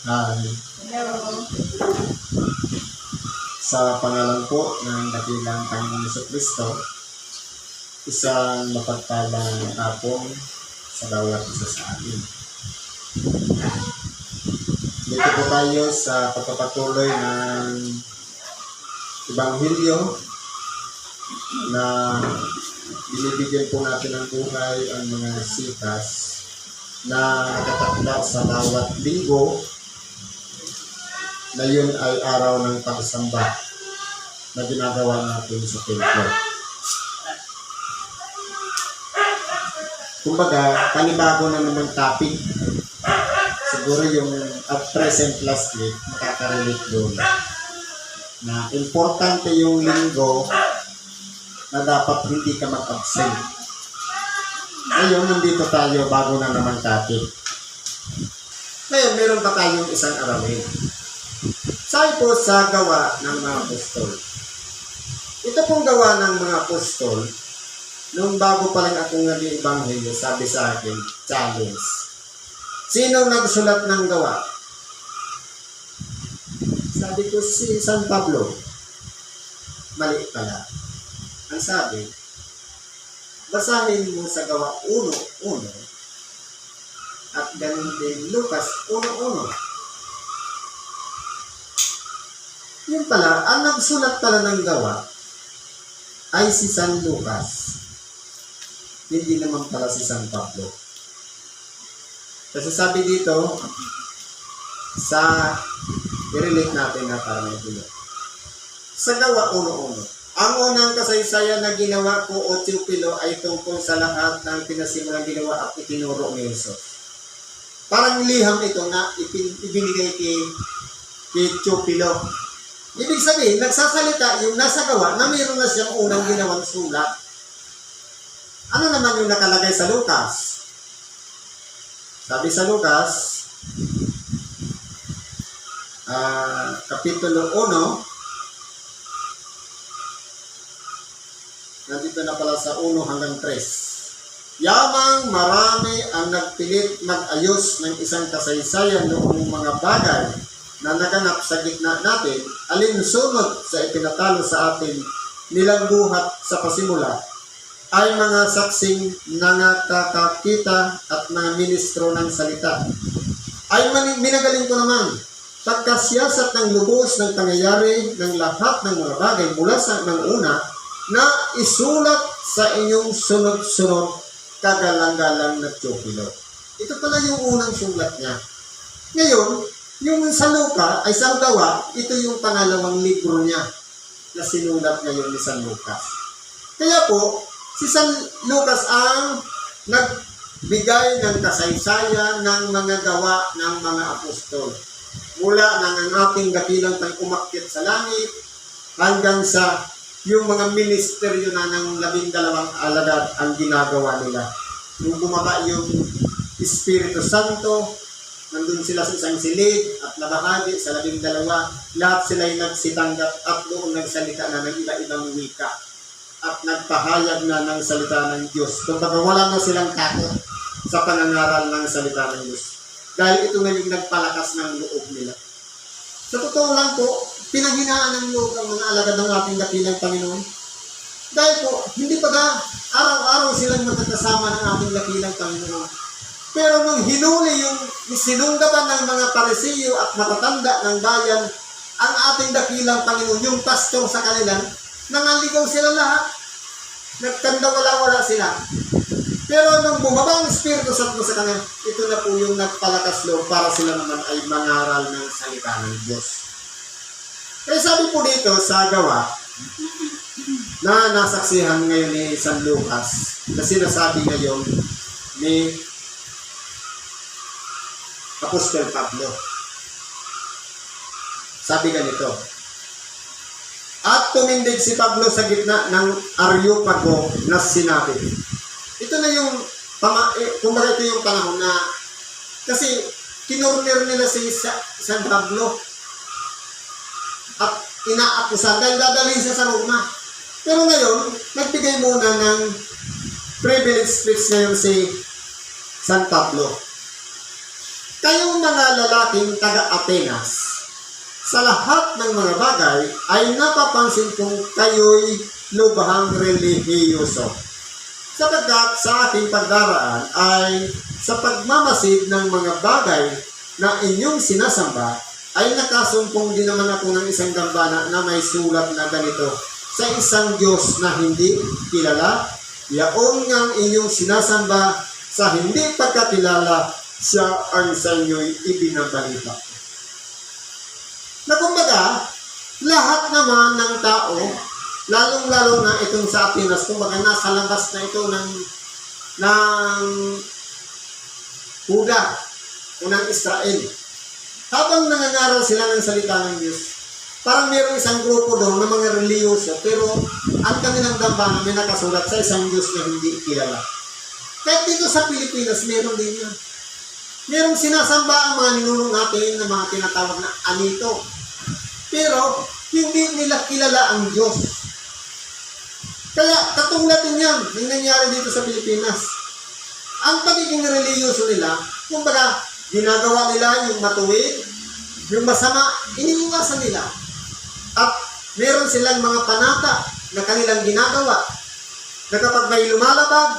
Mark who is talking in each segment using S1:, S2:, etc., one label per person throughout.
S1: Hi.
S2: Hello.
S1: Sa pangalan po ng dakilang Panginoon Yeso Kristo, isang mapagpalang hapon sa bawat isa sa atin. Dito po tayo sa pagpapatuloy ng Ebanghelyo na binibigyan po natin ng buhay ang mga sitas na nakatakda sa bawat linggo na yun ay araw ng pagsamba na ginagawa natin sa templo. Kumbaga, panibago na naman topic. Siguro yung at present last week, makakarelate doon. Na importante yung linggo na dapat hindi ka mag-absent. Ngayon, nandito tayo bago na naman topic. Ngayon, meron pa tayong isang aralin. Sabi po sa gawa ng mga apostol. Ito pong gawa ng mga apostol, nung bago pa lang akong naging ebanghelyo, sabi sa akin, challenge. Sino nagsulat ng gawa? Sabi ko si San Pablo. Mali pala. Ang sabi, basahin mo sa gawa 1.1 at ganun din Lucas 1.1. Yun pala, ang nagsulat pala ng gawa ay si San Lucas. Hindi naman pala si San Pablo. Kasi sabi dito, sa i-relate natin na para may gulo. Sa gawa uno-uno. Ang unang kasaysayan na ginawa ko o Teopilo ay tungkol sa lahat ng pinasimulang ginawa at itinuro ni Jesus. Parang liham ito na ibinigay kay, kay Teopilo. Ibig sabihin, nagsasalita yung nasa gawa na mayroon na siyang unang ginawang sulat. Ano naman yung nakalagay sa Lucas? Sabi sa Lucas, ah, Kapitulo 1, nandito na pala sa 1 hanggang 3. Yamang marami ang nagpilit mag-ayos ng isang kasaysayan noong mga bagay na naganap sa gitna natin, alinsunod sa ipinatalo sa atin nilang buhat sa pasimula, ay mga saksing nangakakakita at mga ministro ng salita. Ay minagaling ko naman, pagkasiyasat ng lubos ng pangyayari ng lahat ng mga bagay mula sa ng una, na isulat sa inyong sunod-sunod kagalang-galang na Teopilo. Ito pala yung unang sulat niya. Ngayon, yung sa Luca ay sa gawa, ito yung pangalawang libro niya na sinulat ngayon ni San Lucas. Kaya po, si San Lucas ang nagbigay ng kasaysayan ng mga gawa ng mga apostol. Mula nang ang ating dakilang tang umakyat sa langit hanggang sa yung mga ministeryo na ng labing dalawang alagad ang ginagawa nila. Nung bumaba yung Espiritu Santo, nandun sila sa isang silid at nabahagi sa labing dalawa, lahat sila ay nagsitanggap at doon nagsalita na ng iba-ibang wika at nagpahayag na ng salita ng Diyos. Kumbaga wala na silang takot sa panangaral ng salita ng Diyos. Dahil ito nga yung nagpalakas ng loob nila. Sa totoo lang po, pinanghinaan ng loob ang mga alagad ng ating dakilang Panginoon. Dahil po, hindi pa ga araw-araw silang magkakasama ng ating dakilang Panginoon. Pero nung hinuli yung sinunggaban ng mga parisiyo at matatanda ng bayan, ang ating dakilang Panginoon, yung pastor sa kanila, nangaligaw sila lahat. Nagkanda wala-wala sila. Pero nung bumaba ang Espiritu Santo sa kanila, ito na po yung nagpalakas loob para sila naman ay mangaral ng salita ng Diyos. Kaya sabi po dito sa gawa, na nasaksihan ngayon ni San Lucas, na sinasabi ngayon ni Apostol Pablo. Sabi ganito, At tumindig si Pablo sa gitna ng Areopago na sinabi. Ito na yung, pama, eh, kumbaga ito yung panahon na, kasi kinurner nila si Sa- San Pablo at inaakusan dahil dadalhin siya sa Roma. Pero ngayon, nagbigay muna ng privilege speech ngayon si San Pablo. Kayong mga lalaking taga-Atenas, sa lahat ng mga bagay ay napapansin kong kayo'y lubhang relihiyoso. Sapagkat sa aking pagdaraan ay sa pagmamasid ng mga bagay na inyong sinasamba ay nakasumpong din naman ako ng isang gambana na may sulat na ganito sa isang Diyos na hindi kilala, yaon ngang inyong sinasamba sa hindi pagkakilala, siya ang sa inyo'y ibinabalita. Na kumbaga, lahat naman ng tao, lalong-lalo na itong sa Atenas, kumbaga nasa labas na ito ng, ng Huda o ng Israel. Habang nangangaral sila ng salita ng Diyos, parang mayroong isang grupo doon ng mga reliyoso, pero ang kanilang dambanan may nakasulat sa isang Diyos na hindi kilala. Kahit dito sa Pilipinas, meron din yan. Merong sinasamba ang mga ninunong natin na mga tinatawag na anito. Pero, hindi nila kilala ang Diyos. Kaya, katulad din yan, yung nangyari dito sa Pilipinas. Ang pagiging reliyoso nila, kumbaga, ginagawa nila yung matuwid, yung masama, iniiwasan nila. At meron silang mga panata na kanilang ginagawa na kapag may lumalabag,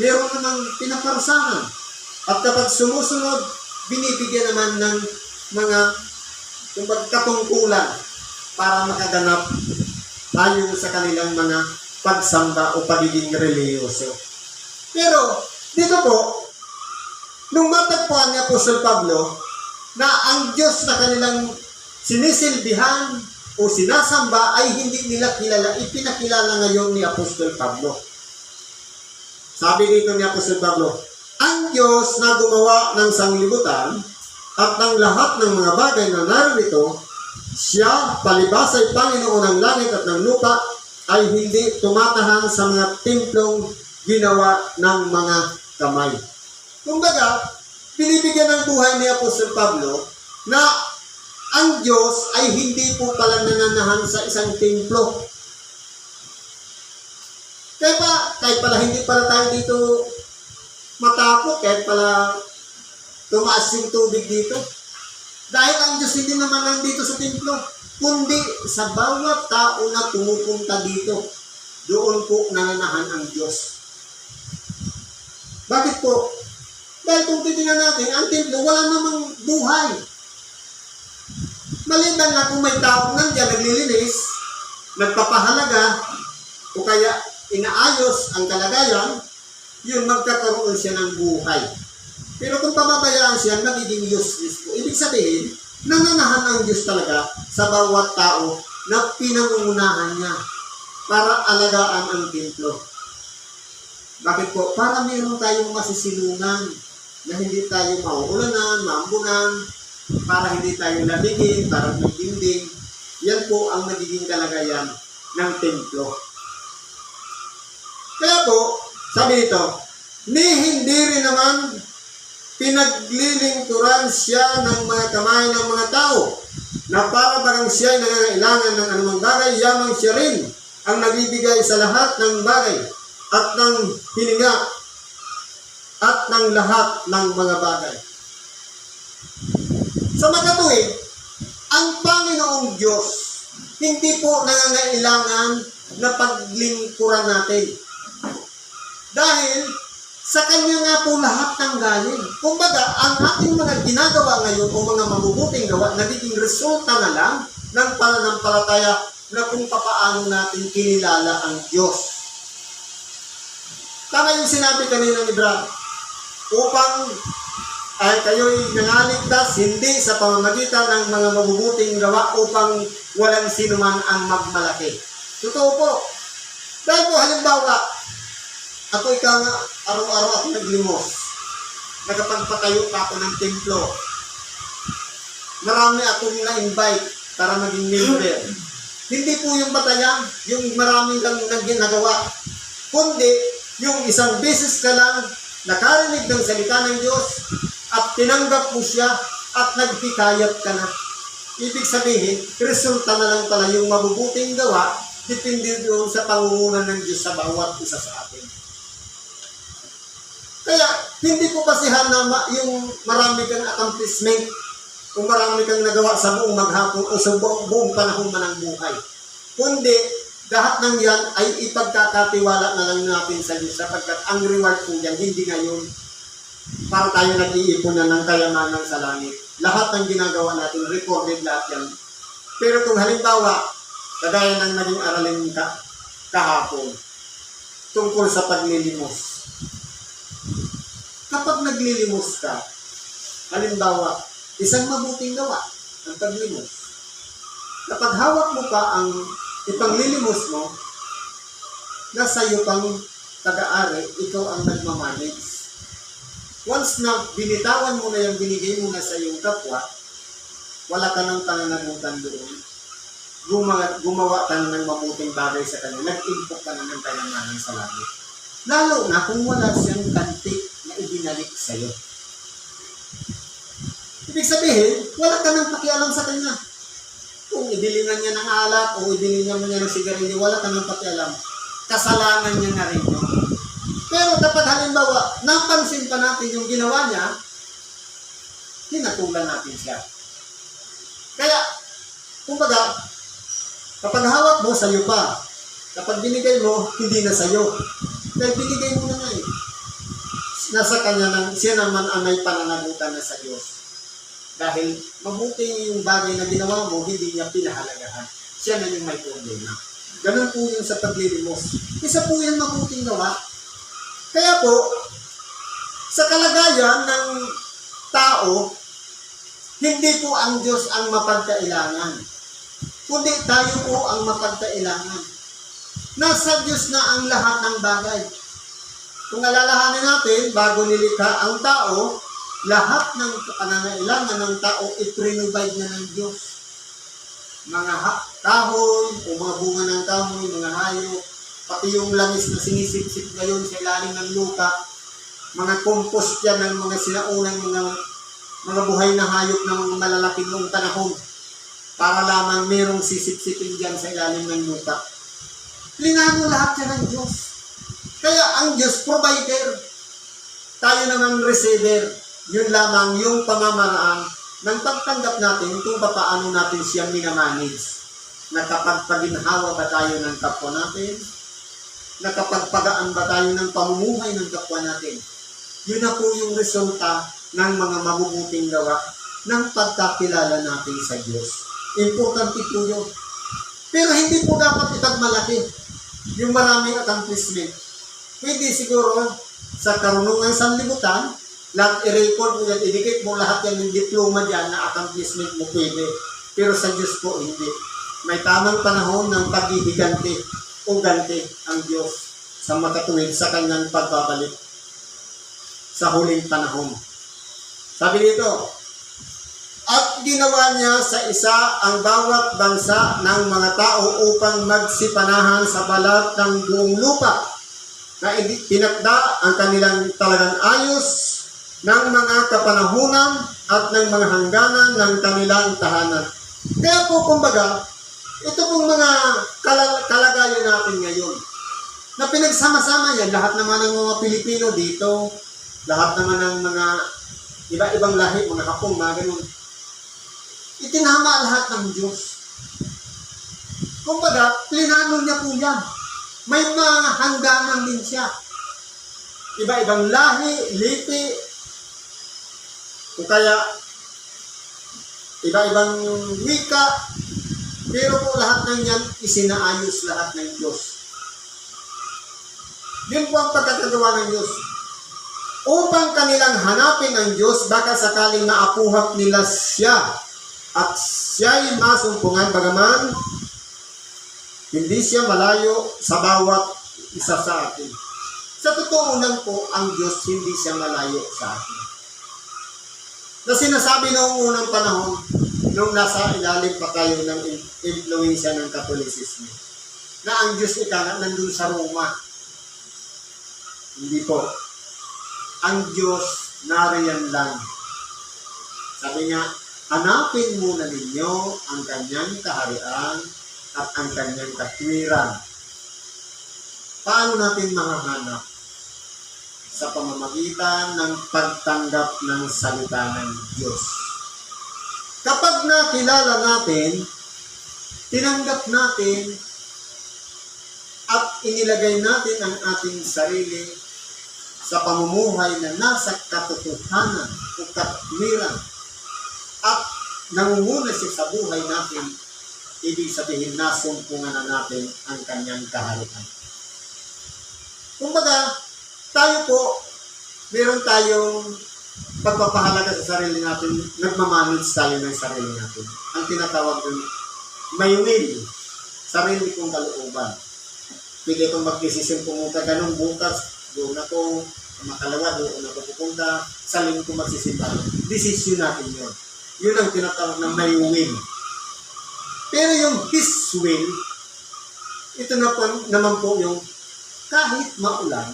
S1: meron namang pinaparusahan. At kapag sumusunod, binibigyan naman ng mga kumbaga, katungkulan para makaganap ayon sa kanilang mga pagsamba o pagiging reliyoso. Pero, dito po, nung matagpuan ni Apostol Pablo na ang Diyos na kanilang sinisilbihan o sinasamba ay hindi nila kilala, ipinakilala ngayon ni Apostol Pablo. Sabi dito ni Apostol Pablo, ang Diyos na gumawa ng sanglibutan at ng lahat ng mga bagay na narito, siya, palibas ay Panginoon ng langit at ng lupa, ay hindi tumatahan sa mga templong ginawa ng mga kamay. Kumbaga, binibigyan ng buhay ni Apostol Pablo na ang Diyos ay hindi po pala nananahan sa isang templo. Kaya pa, kahit pala hindi pala tayo dito matakot, kahit pala tumaas yung tubig dito. Dahil ang Diyos hindi naman nandito sa templo, kundi sa bawat tao na pumupunta dito, doon po nananahan ang Diyos. Bakit po? Dahil kung titingnan natin, ang templo wala namang buhay. Maliban na kung may tao nandiyan naglilinis, nagpapahalaga, o kaya inaayos ang kalagayan, yun magkakaroon siya ng buhay. Pero kung pababayaan siya, magiging useless po. Ibig sabihin, nananahan ang Diyos talaga sa bawat tao na pinangungunahan niya para alagaan ang templo. Bakit po? Para meron tayong masisilungan na hindi tayo mauulanan, maambunan, para hindi tayo labigin, para may dingding. Yan po ang nagiging kalagayan ng templo. Kaya po, sabi nito, ni hindi rin naman pinaglilingkuran siya ng mga kamay ng mga tao na para bagang siya ay nangangailangan ng anumang bagay, yamang siya rin ang nabibigay sa lahat ng bagay at ng hininga at ng lahat ng mga bagay. Sa magkatuwid, ang Panginoong Diyos hindi po nangangailangan na paglingkuran natin. Dahil sa Kanya nga po lahat ng galing. Kumbaga, ang ating mga ginagawa ngayon o mga mabubuting gawa, nagiging resulta na lang ng pananampalataya na kung papaano natin kinilala ang Diyos. Tama yung sinabi kanina ni Brad, upang ay kayo'y nangaligtas hindi sa pamamagitan ng mga mabubuting gawa upang walang sino man ang magmalaki. Totoo po. Dahil po halimbawa, ako ikaw nga, araw-araw ako naglimos. Nakapagpatayo pa ako ng templo. Marami akong na-invite para maging member. Hindi po yung batayan, yung maraming lang nang ginagawa. Kundi, yung isang beses ka lang nakarinig ng salita ng Diyos at tinanggap mo siya at nagpikayat ka na. Ibig sabihin, resulta na lang pala yung mabubuting gawa depende doon sa pangungunan ng Diyos sa bawat isa sa atin. Kaya, hindi po basihan na ma- yung marami kang accomplishment kung marami kang nagawa sa buong maghapon o sa buong, buong panahon man ng buhay. Kundi, lahat ng yan ay ipagkakatiwala na lang natin sa Diyos sapagkat ang reward po yan, hindi ngayon para tayo nag-iipon na ng kayamanan sa langit. Lahat ng ginagawa natin, recorded lahat yan. Pero kung halimbawa, kagaya ng naging aralin ka, kahapon, tungkol sa paglilimos. Kapag naglilimos ka, halimbawa, isang mabuting gawa, ang paglimos. Kapag hawak mo pa ang ipanglilimos mo, nasa iyo pang taga-ari, ikaw ang nagmamanage. Once na binitawan mo na yung binigay mo na sa iyong kapwa, wala ka ng pananagutan doon. Gumawa, gumawa ka na ng mabuting bagay sa kanya. Nag-impok ka na ng kayamanan sa langit. Lalo na kung wala siyang kantik ibinalik sa iyo. Ibig sabihin, wala ka nang pakialam sa kanya. Kung idilingan niya ng alak o idilingan niya ng sigarilyo, wala ka nang pakialam. Kasalanan niya na rin. Pero kapag halimbawa, napansin pa natin yung ginawa niya, hinatulan natin siya. Kaya, kumbaga, kapag hawak mo, sa'yo pa. Kapag binigay mo, hindi na sa'yo. Dahil binigay mo na. Nasa kanya nang, siya naman ang may pananagutan na sa Diyos. Dahil mabuti yung bagay na ginawa mo, hindi niya pinahalagahan. Siya na yung may problema. Ganun po yung sa paglilimos. Isa po yung mabuting gawa. Kaya po, sa kalagayan ng tao, hindi po ang Diyos ang mapagkailangan. Kundi tayo po ang mapagkailangan. Nasa Diyos na ang lahat ng bagay. Kung alalahanin natin, bago nilikha ang tao, lahat ng panangailangan ng tao iprinubide na ng Diyos. Mga kahoy, o mga bunga ng kahoy, mga hayop, pati yung langis na sinisip-sip ngayon sa ilalim ng lupa, mga compost yan ng mga sinaunang mga mga buhay na hayop ng mga malalaki noong panahon para lamang merong sisip-sipin dyan sa ilalim ng lupa. Linano lahat yan ng Diyos. Kaya ang Diyos, provider. Tayo naman receiver. Yun lamang yung pamamaraan ng pagtanggap natin kung paano natin siya minamanage. Nakapagpaginhawa ba tayo ng kapwa natin? Nakapagpagaan ba tayo ng pamumuhay ng kapwa natin? Yun na po yung resulta ng mga mabubuting gawa ng pagkakilala natin sa Diyos. Importante po yun. Pero hindi po dapat ipagmalaki yung maraming accomplishment. Pwede siguro sa karunungan sa libutan, lahat i-record mo yan, idikit mo lahat yan ng diploma dyan na accomplishment mo pwede. Pero sa Diyos po, hindi. May tamang panahon ng paghihiganti o ganti ang Diyos sa makatuwid sa kanyang pagbabalik sa huling panahon. Sabi dito, at ginawa niya sa isa ang bawat bansa ng mga tao upang magsipanahan sa balat ng buong lupa na pinakda ang kanilang talagang ayos ng mga kapanahunan at ng mga hangganan ng kanilang tahanan. Kaya po, kumbaga, ito pong mga kala- kalagayan natin ngayon na pinagsama-sama yan, lahat naman ng mga Pilipino dito, lahat naman ng mga iba-ibang lahi, mga Hapong, mga ganun. Itinama lahat ng Diyos. Kumbaga, plinano niya po yan. May mga hangganan din siya. Iba-ibang lahi, lipi, o kaya iba-ibang wika, pero po lahat ng yan, isinaayos lahat ng Diyos. Yun po ang pagkakagawa ng Diyos. Upang kanilang hanapin ang Diyos, baka sakaling maapuhap nila siya at siya'y masumpungan bagaman hindi siya malayo sa bawat isa sa atin. Sa totoo lang po, ang Diyos hindi siya malayo sa atin. Na sinasabi noong unang panahon, nung nasa ilalim pa tayo ng in- influensya ng Katolisismo, na ang Diyos ika nandun sa Roma. Hindi po. Ang Diyos nariyan lang. Sabi nga, hanapin muna ninyo ang kanyang kaharian at ang kanyang katwiran. Paano natin mahahanap? sa pamamagitan ng pagtanggap ng salita ng Diyos. Kapag nakilala natin, tinanggap natin, at inilagay natin ang ating sarili sa pamumuhay na nasa katotohanan o katwiran at nangunguna siya sa buhay natin, ibig sabihin nasumpungan na natin ang kanyang kaharian. Kumbaga, tayo po, meron tayong pagpapahalaga sa sarili natin, nagmamanage tayo ng sarili natin. Ang tinatawag dun, may will, sarili kong kalooban. Pwede kong mag-decision pumunta ganun bukas, doon ako, makalawa, doon ako pupunta, sa linggo magsisimba. Decision natin yun. Yun ang tinatawag na may will. Pero yung His will, ito na po, naman po yung kahit maulan,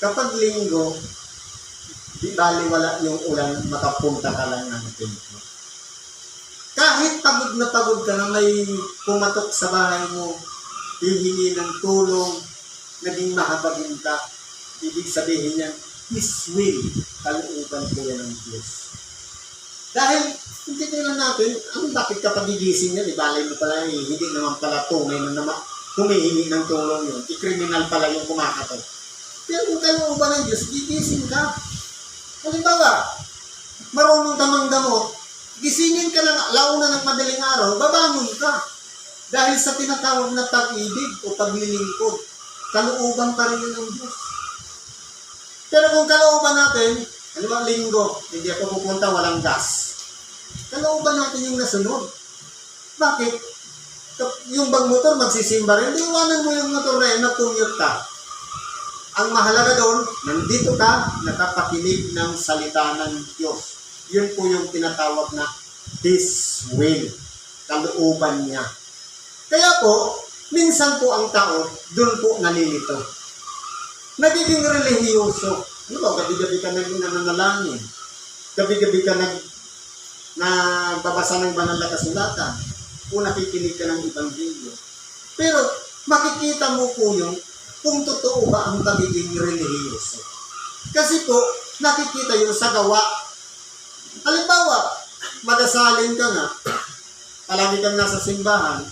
S1: kapag linggo, di bali wala yung ulan, makapunta ka lang ng templo. Kahit pagod na pagod ka na may pumatok sa bahay mo, hihingi ng tulong, naging mahabagin ka, ibig sabihin niyan, His will, kalooban po yan ng Diyos. Dahil, hindi nila natin, ang bakit kapag gigising yan, ibalay mo pala, eh, hindi naman pala tunay na naman, humihingi ng tulong yun, i-criminal pala yung kumakatok. Pero kung kalooban ng Diyos, gigising ka. Halimbawa, marunong damang damot, gisingin ka lang, launa ng madaling araw, babangon ka. Dahil sa tinatawag na pag-ibig o paglilingkod, kalooban pa rin yun ng Diyos. Pero kung kalooban natin, ano ba, linggo, hindi ako pupunta, walang gas. Kalooban natin yung nasunod. Bakit? Yung bang motor magsisimba rin, iwanan mo yung motor na yun, nag-commute ka. Ang mahalaga doon, nandito ka, nakapakinig ng salita ng Diyos. Yun po yung tinatawag na His will. Kalooban niya. Kaya po, minsan po ang tao, doon po nalilito. Nagiging relihiyoso. Ano ba, gabi-gabi ka nag nananalangin. Gabi-gabi ka nag nagbabasa ng banal na kasulatan. O nakikinig ka ng Ebanghelyo. Pero makikita mo po yung kung totoo ba ang pagiging relihiyoso. Kasi po, nakikita yun sa gawa. Halimbawa, madasalin ka nga, palagi kang nasa simbahan,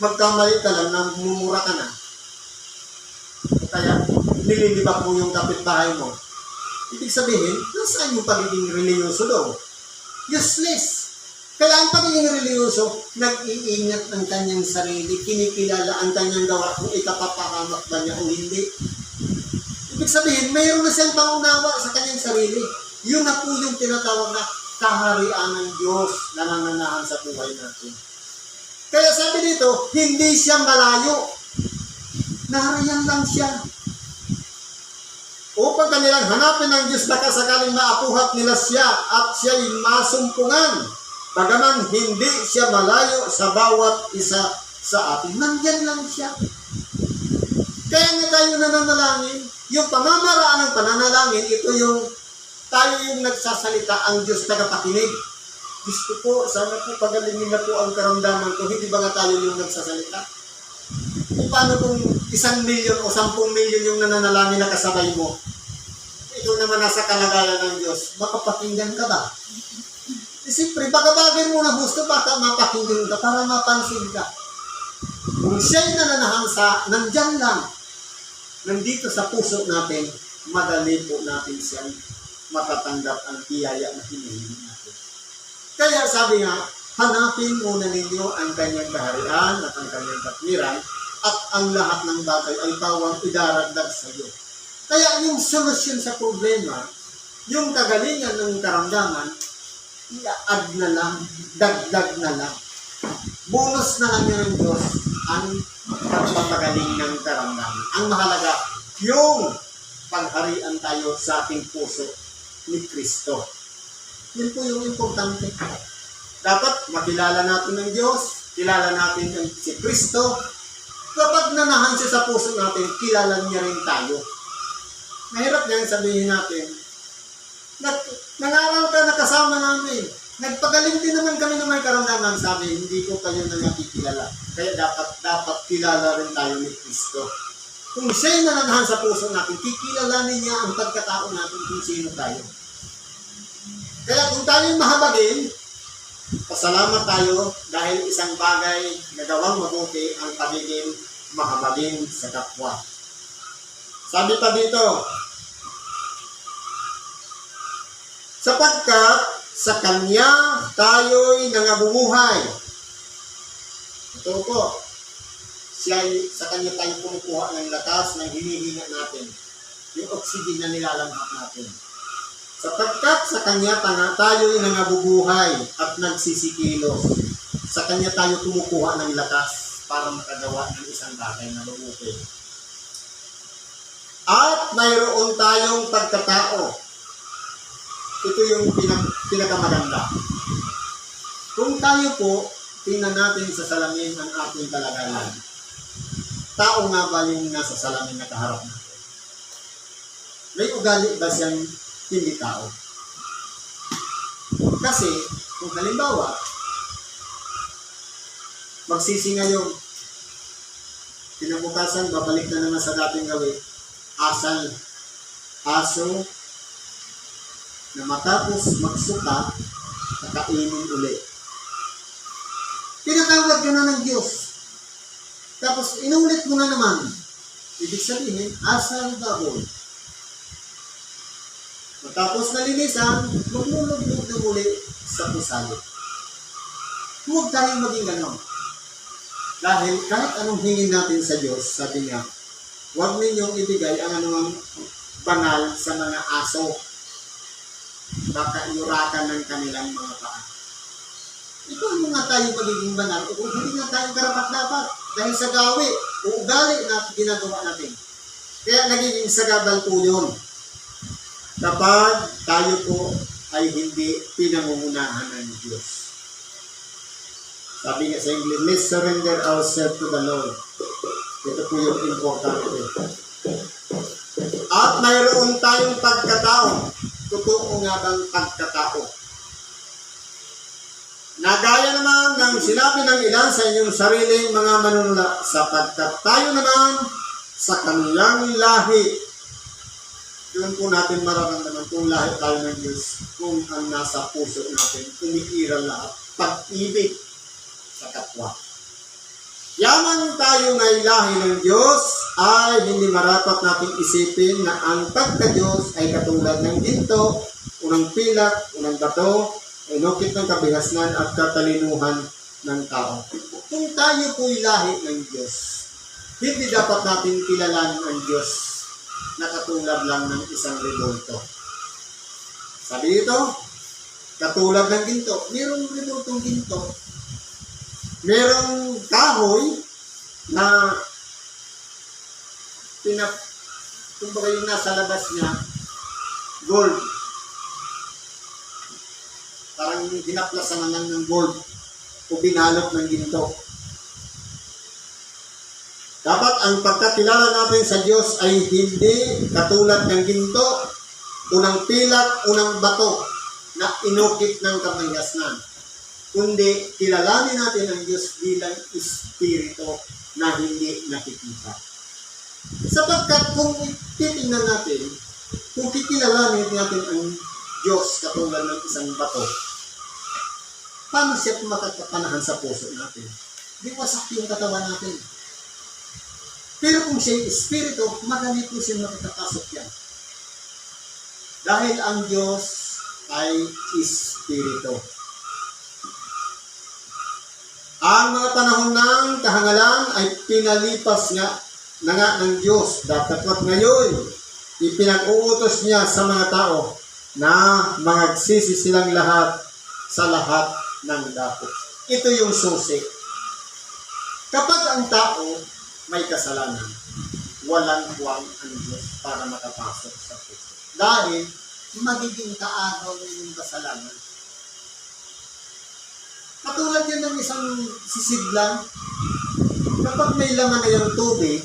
S1: magkamali ka lang, namumura ka na. Kaya, nililibak mo yung kapitbahay mo. Ibig sabihin, nasaan yung pagiging reliyoso doon? Useless. Kaya ang pagiging reliyoso, nag-iingat ang kanyang sarili, kinikilala ang kanyang gawa kung ikapapahamak ba niya o hindi. Ibig sabihin, mayroon na siyang pangunawa sa kanyang sarili. Yun na po yung tinatawag na kaharian ng Diyos na nananahan sa buhay natin. Kaya sabi dito, hindi siya malayo. Nariyan lang siya. Upang kanilang hanapin ng Diyos na kasakaling maapuhat nila siya at siya'y masumpungan. Bagaman hindi siya malayo sa bawat isa sa atin. Nandyan lang siya. Kaya nga tayo nananalangin. Yung pamamaraan ng pananalangin, ito yung tayo yung nagsasalita, ang Diyos tagapakinig. Gusto po, sana po pagalingin na po ang karamdaman ko. Hindi ba nga tayo yung nagsasalita? E paano kung isang milyon o sampung milyon yung nananalangin na kasabay mo? Ikaw naman nasa kalagayan ng Diyos, makapakinggan ka ba? Eh, siyempre, baka bagay mo na gusto, baka mapakinggan ka para mapansin ka. Kung siya'y nananahan sa, nandyan lang, nandito sa puso natin, madali po natin siyang matatanggap ang biyaya na hinihingi natin. Kaya sabi nga, hanapin muna ninyo ang kanyang kaharian at ang kanyang katwiran at ang lahat ng bagay ay pawang idaragdag sa iyo. Kaya yung solusyon sa problema, yung kagalingan ng karamdaman, i-add na lang, dagdag na lang. Bonus na lang yun ng Diyos ang pagpapagaling ng karamdaman. Ang mahalaga, yung pagharian tayo sa ating puso ni Kristo. Yun po yung importante. Dapat makilala natin ng Diyos, kilala natin ang si Kristo. Kapag nanahan siya sa puso natin, kilala niya rin tayo. Mahirap niyan sabihin natin, Nag, nangaral ka na kasama namin. Nagpagaling din naman kami ng may karamdaman. Sabi, hindi ko kayo na nakikilala. Kaya dapat, dapat kilala rin tayo ni Kristo. kung siya'y nananahan sa puso natin, kikilalanin niya ang pagkatao natin kung sino tayo. Kaya kung tayo mahabagin, pasalamat tayo dahil isang bagay na gawang mabuti ang pagiging mahabagin sa kapwa. Sabi pa dito, sapagkat sa Kanya tayo'y nangabubuhay. Ito po, siya sa Kanya tayo kumukuha ng lakas ng hinihinga natin. Yung oxygen na nilalamhak natin. Sapagkat sa Kanya tanga tayo'y nangabubuhay at nagsisikilos. Sa Kanya tayo kumukuha ng lakas para makagawa ng isang bagay na mabuti. At mayroon tayong pagkatao. Ito yung pinag, pinakamaganda. Kung tayo po, tingnan natin sa salamin ang ating kalagayan. Tao nga ba yung nasa salamin na kaharap natin? May ugali ba siyang hindi tao? Kasi, kung halimbawa, magsisi ngayon, kinabukasan, babalik na naman sa dating gawin, asal, aso, na matapos magsuka, kakainin uli. Pinatawag ka na ng Diyos. Tapos inulit mo na naman. Ibig sabihin, asal double. Matapos nalinisan, maglulublog na muli sa pusali. Huwag tayong maging ganon. Dahil kahit anong hingin natin sa Diyos, sabi niya, huwag ninyong ibigay ang anumang banal sa mga aso. Baka iurakan ng kanilang mga paa. Ito ano nga tayo pagiging banal o kung hindi nga tayo karapat dapat dahil sa gawi o ugali na ginagawa natin. Kaya nagiging sagabal po yun. Kapag tayo po ay hindi pinangungunahan ng Diyos. Sabi nga sa English, let's surrender ourselves to the Lord. Ito po yung importante. At mayroon tayong pagkatao. Totoo nga bang pagkatao? Nagaya naman ng sinabi ng ilan sa inyong sariling mga manunula, sapagkat tayo naman sa kaniyang lahi. Doon po natin mararamdaman kung lahi tayo ng Diyos, kung ang nasa puso natin, umiiral lahat, pag-ibig sa kapwa. Yaman tayo na ilahi ng Diyos ay hindi marapat nating isipin na ang pagka-Diyos ay katulad ng ginto, unang pilak, unang bato, inukit ng kabihasnan at katalinuhan ng tao. Kung tayo po'y lahi ng Diyos, hindi dapat natin kilalanin ang Diyos na katulad lang ng isang revolto. Sabi dito, katulad ng ginto. Merong revoltong ginto. Merong kahoy na pinap kumbaga yung nasa labas niya, gold. Parang hinaplasan na lang ng gold o binalot ng ginto. Dapat ang pagkakilala natin sa Diyos ay hindi katulad ng ginto, unang pilak, unang bato na inukit ng kamayasnan. Kundi kilalanin natin ang Diyos bilang Espiritu na hindi nakikita. Sapagkat kung titingnan natin, kung kikilalanin natin ang Diyos katulad ng isang bato, paano siya makakapanahan sa puso natin? Di wasak yung katawan natin. Pero kung siya Espiritu, madali po siya makakapasok yan. Dahil ang Diyos ay Espiritu. Ang mga panahon ng kahangalan ay pinalipas nga na nga ng Diyos. Dapat ngayon, ipinag-uutos niya sa mga tao na magsisi silang lahat sa lahat ng dapot. Ito yung susi. Kapag ang tao may kasalanan, walang buwang ang Diyos para makapasok sa puso. Dahil magiging kaagaw yung kasalanan. Katulad yan ng isang sisidlan, kapag may laman na yung tubig,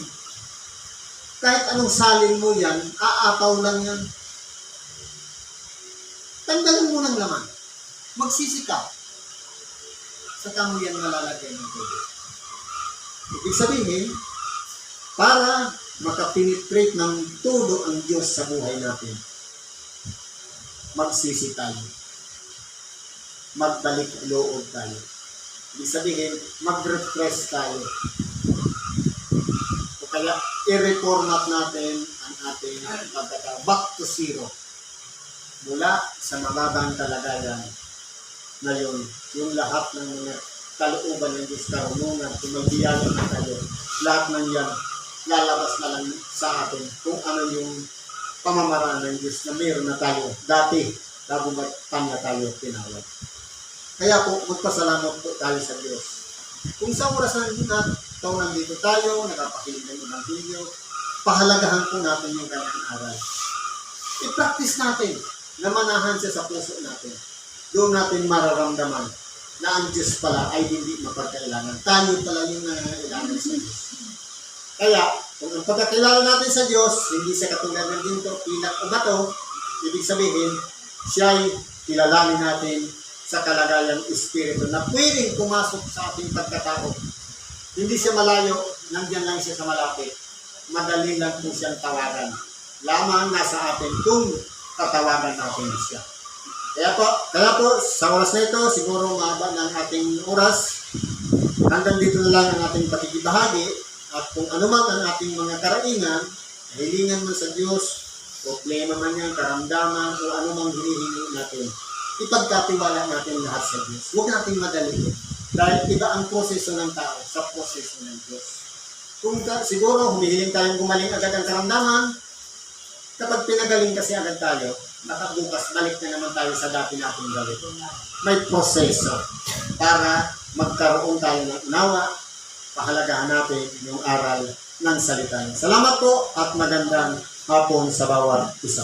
S1: kahit anong salin mo yan, aapaw lang yan. Tanggalin mo ng laman. Magsisi ka. Saka mo yan malalagay ng tubig. Ibig sabihin, para makapenetrate ng todo ang Diyos sa buhay natin. Magsisi tayo. Magbalik loob tayo. Ibig sabihin, mag-refresh tayo. O kaya, i-reformat natin ang ating pagkaka back to zero. Mula sa mababang kalagayan ngayon, yung lahat ng mga kalooban ng Diyos, karunungan, biyaya na tayo, lahat ng yan, lalabas na lang sa atin kung ano yung pamamaraan ng Diyos na mayroon na tayo dati bago magtanya tayo tinawag. Kaya po, magpasalamat po tayo sa Diyos. Kung sa oras na ito nandito tayo, nakapakinig ng ibang video, pahalagahan po natin yung kanyang aral. I-practice natin na manahan siya sa puso natin. Doon natin mararamdaman na ang Diyos pala ay hindi mapagkailangan. Tayo pala yung nangangailangan sa Diyos. Kaya, kung ang pagkakilala natin sa Diyos, hindi siya katulad ng ginto, pilak o bato, ibig sabihin, siya ay kilalanin natin sa kalagayang espiritu na pwedeng pumasok sa ating pagkatao. Hindi siya malayo, nandyan lang siya sa malapit. Madali lang po siyang tawagan. Lamang nasa atin kung tatawagan natin siya. Kaya po, kaya po, sa oras na ito, siguro mahaba ng ating oras. Hanggang dito na lang ang ating pakikibahagi. At kung ano man ang ating mga karaingan, hilingan man sa Diyos, problema man yan, karamdaman, o ano mang hinihingi natin, ipagkatiwala natin lahat sa Diyos. Huwag natin madaliin. Dahil iba ang proseso ng tao sa proseso ng Diyos. Kung ka, siguro humihiling tayong gumaling agad ang karamdaman, kapag pinagaling kasi agad tayo, nakabukas, balik na naman tayo sa dati nating gawin. May proseso para magkaroon tayo ng unawa, pahalagahan natin yung aral ng salita. Salamat po at magandang hapon sa bawat isa.